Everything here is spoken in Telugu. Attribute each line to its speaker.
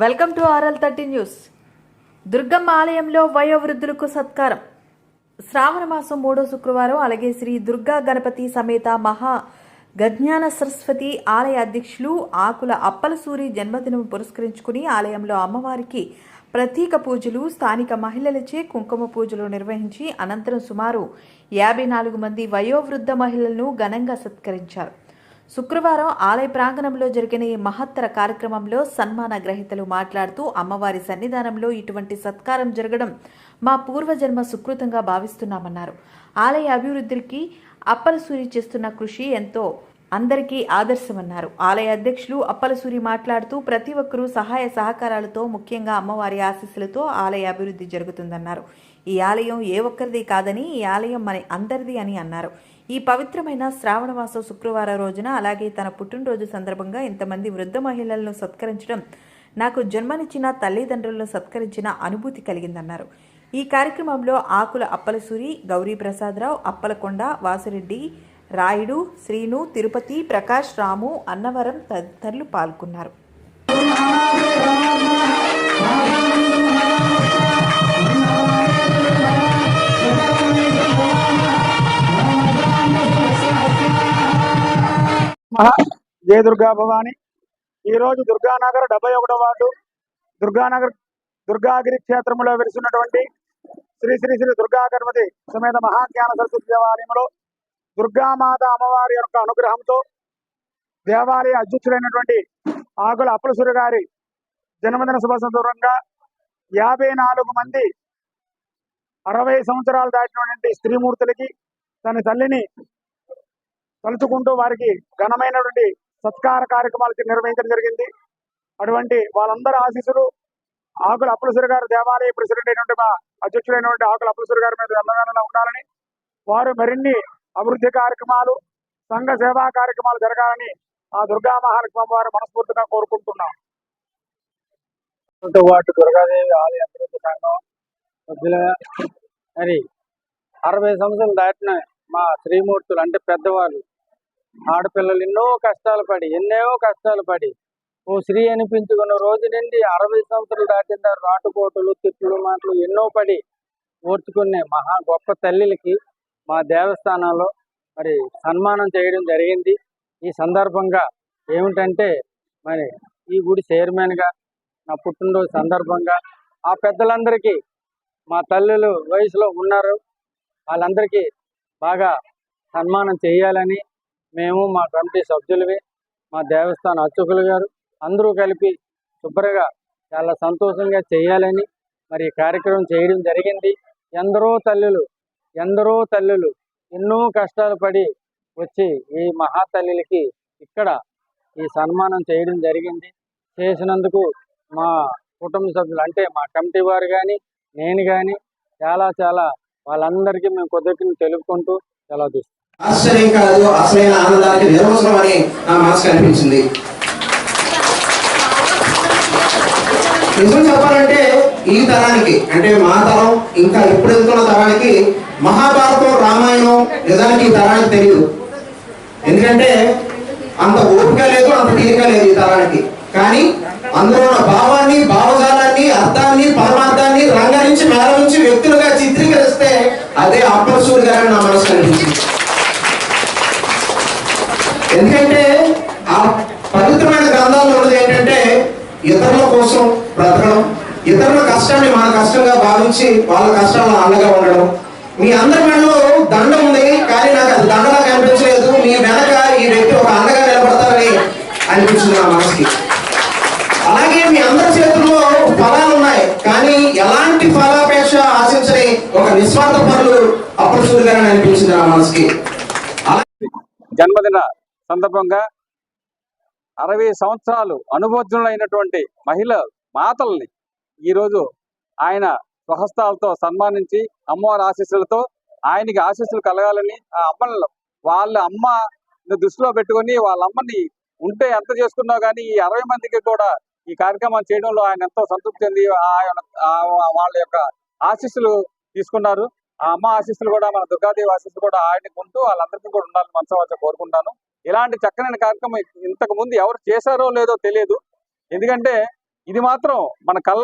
Speaker 1: Welcome to RL thirty news. Durgamma ఆలయంలో వయోవృద్ధులకు సత్కారం. శ్రావణ మాసం మూడో శుక్రవారం అలాగే శ్రీ దుర్గా గణపతి సమేత మహా గజ్ఞాన సరస్వతి ఆలయ అధ్యక్షులు ఆకుల అప్పలసూరి జన్మదినం పురస్కరించుకుని ఆలయంలో అమ్మవారికి ప్రత్యేక పూజలు స్థానిక మహిళలచే కుంకుమ పూజలు నిర్వహించి అనంతరం సుమారు యాభై నాలుగు మంది వయోవృద్ధ మహిళలను ఘనంగా సత్కరించారు. శుక్రవారం ఆలయ ప్రాంగణంలో జరిగిన ఈ మహత్తర కార్యక్రమంలో సన్మాన గ్రహీతలు మాట్లాడుతూ అమ్మవారి సన్నిధానంలో ఇటువంటి సత్కారం జరగడం మా పూర్వజన్మ సుకృతంగా భావిస్తున్నామన్నారు. ఆలయ అభివృద్ధికి అప్పలసూరి చేస్తున్న కృషి ఎంతో అందరికీ ఆదర్శమన్నారు. ఆలయ అధ్యక్షులు అప్పలసూరి మాట్లాడుతూ ప్రతి ఒక్కరూ సహాయ సహకారాలతో ముఖ్యంగా అమ్మవారి ఆశీస్సులతో ఆలయ అభివృద్ధి జరుగుతుందన్నారు. ఈ ఆలయం ఏ ఒక్కరిది కాదని ఈ ఆలయం మన అందరిది అని అన్నారు. ఈ పవిత్రమైన శ్రావణమాసం శుక్రవారం రోజున అలాగే తన పుట్టినరోజు సందర్భంగా ఇంతమంది వృద్ధ మహిళలను సత్కరించడం నాకు జన్మనిచ్చిన తల్లిదండ్రులను సత్కరించిన అనుభూతి కలిగిందన్నారు. ఈ కార్యక్రమంలో ఆకుల అప్పలసూరి గౌరీ ప్రసాదరావు అప్పలకొండ వాసిరెడ్డి రాయుడు శ్రీను తిరుపతి ప్రకాష్ రాము అన్నవరం తదితరులు పాల్గొన్నారు.
Speaker 2: జయ దుర్గా భవాని. ఈ రోజు దుర్గానగర్ డెబ్బై ఒకటో వార్డు దుర్గానగర్ దుర్గాగిరి క్షేత్రంలో వెలిసినటువంటి శ్రీ శ్రీ శ్రీ దుర్గా గణపతి సమేత మహాజ్ఞాన సరస్వతి దేవాలయంలో దుర్గామాత అమ్మవారి యొక్క అనుగ్రహంతో దేవాలయ అధ్యక్షుడైనటువంటి ఆకుల అప్పలసూరి గారి జన్మదిన శుభ సందర్భంగా యాభై నాలుగు మంది అరవై సంవత్సరాలు దాటినటువంటి స్త్రీమూర్తులకి తన తల్లిని తలుచుకుంటూ వారికి ఘనమైనటువంటి సత్కార కార్యక్రమాలు నిర్వహించడం జరిగింది. అటువంటి వాళ్ళందరి ఆశీస్సులు ఆకుల అప్పులసరి గారు దేవాలయ ప్రెసిడెంట్ అయినటువంటి మా అధ్యక్షుడైనటువంటి ఆకుల అప్పులసరి గారి మీద ఎల్లవేళలా ఉండాలని వారు మరిన్ని అభివృద్ధి కార్యక్రమాలు సంఘ సేవా కార్యక్రమాలు జరగాలని ఆ దుర్గా మహాలక్ష్మి వారు మనస్ఫూర్తిగా కోరుకుంటున్నాం.
Speaker 3: వాటి దుర్గాదేవి ఆలయ అభివృద్ధి సంఘం మరి అరవై సంవత్సరాలు దాటిన మా శ్రీమూర్తులు అంటే పెద్దవాళ్ళు ఆడపిల్లలు ఎన్నో కష్టాలు పడి ఎన్నో కష్టాలు పడి ఓ స్త్రీ అనిపించుకున్న రోజు నుండి అరవై సంవత్సరాలు దాటిన రాటుకోటలు తిట్లు మాటలు ఎన్నో పడి ఓర్చుకునే మహా గొప్ప తల్లిలకి మా దేవస్థానంలో మరి సన్మానం చేయడం జరిగింది. ఈ సందర్భంగా ఏమిటంటే మరి ఈ గుడి చైర్మన్గా నా పుట్టినరోజు సందర్భంగా ఆ పెద్దలందరికీ మా తల్లులు వయసులో ఉన్నారు. వాళ్ళందరికీ బాగా సన్మానం చేయాలని మేము మా కమిటీ సభ్యులవి మా దేవస్థాన అర్చకులు గారు అందరూ కలిపి శుభ్రంగా చాలా సంతోషంగా చేయాలని మరి కార్యక్రమం చేయడం జరిగింది. ఎందరో తల్లులు ఎందరో తల్లులు ఎన్నో కష్టాలు పడి వచ్చి ఈ మహాతల్లికి ఇక్కడ ఈ సన్మానం చేయడం జరిగింది. చేసినందుకు మా కుటుంబ సభ్యులు అంటే మా కమిటీ వారు కానీ నేను కానీ చాలా చాలా వాళ్ళందరికీ మేము కొద్దిని తెలుపుకుంటూ సెలవు తీసుకుంటాం
Speaker 4: ఆశ్చర్యం కాదు అసలైన ఆనందానికి నిర్వచనం అని నా మనసు కనిపించింది. నిజం చెప్పాలంటే ఈ తరానికి అంటే మా తరం ఇంకా ఇప్పుడు వెళ్తున్న తరానికి మహాభారతం రామాయణం నిజానికి ఈ తరానికి తెలియదు ఎందుకంటే అంత ఓపిక లేదు అంత తీరిక లేదు ఈ తరానికి. కానీ అందులో ఉన్న భావాన్ని భావజాలాన్ని అర్థాన్ని పరమార్థాన్ని రంగా నుంచి మేళ నుంచి వ్యక్తులుగా చిత్రీకరిస్తే అదే అప్పలసూరి గారని నా మనసు కనిపించింది. ఎందుకంటే ఆ పవిత్రమైన గ్రంథాల్లో ఉన్నది ఏంటంటే ఇతరుల కోసం బ్రతకడం ఇతరుల కష్టాన్ని మన కష్టంగా భావించి వాళ్ళ కష్టాలను అండగా ఉండడం మీ అందరి మెడలో దండ ఉంది. కానీ నాకు అది దండలా కనిపించలేదు. మీ వెనక ఈ వ్యక్తి ఒక అండగా నిలబడతారని అనిపించింది నా మనసుకి. అలాగే మీ అందరి చేతుల్లో ఫలాలు ఉన్నాయి. కానీ ఎలాంటి ఫలాపేక్ష ఆశించని ఒక నిస్వార్థ పనులు అప్పుడు గారని అనిపించింది నా మనసుకి.
Speaker 3: జన్మదిన సందర్భంగా అరవై సంవత్సరాలు అనుభవజ్ఞులైనటువంటి మహిళ మాతల్ని ఈరోజు ఆయన స్వహస్తాలతో సన్మానించి అమ్మవారి ఆశీస్సులతో ఆయనకి ఆశీస్సులు కలగాలని ఆ అమ్మని వాళ్ళ అమ్మ దృష్టిలో పెట్టుకొని వాళ్ళ అమ్మని ఉంటే ఎంత చేసుకున్నా కానీ ఈ అరవై మందికి కూడా ఈ కార్యక్రమం చేయడంలో ఆయన ఎంతో సంతృప్తి చెంది ఆయన వాళ్ళ యొక్క ఆశీస్సులు తీసుకున్నారు. ఆ అమ్మ ఆశీస్సులు కూడా మన దుర్గాదేవి ఆశీస్సులు కూడా ఆయనకు ఉంటూ వాళ్ళందరికీ కూడా ఉండాలని మనసు కోరుకుంటాను ఇలాంటి చక్కనైన కార్యక్రమం ఇంతకు ముందు ఎవరు చేశారో లేదో తెలియదు. ఎందుకంటే
Speaker 5: ఇది మాత్రం మన కళ్ళ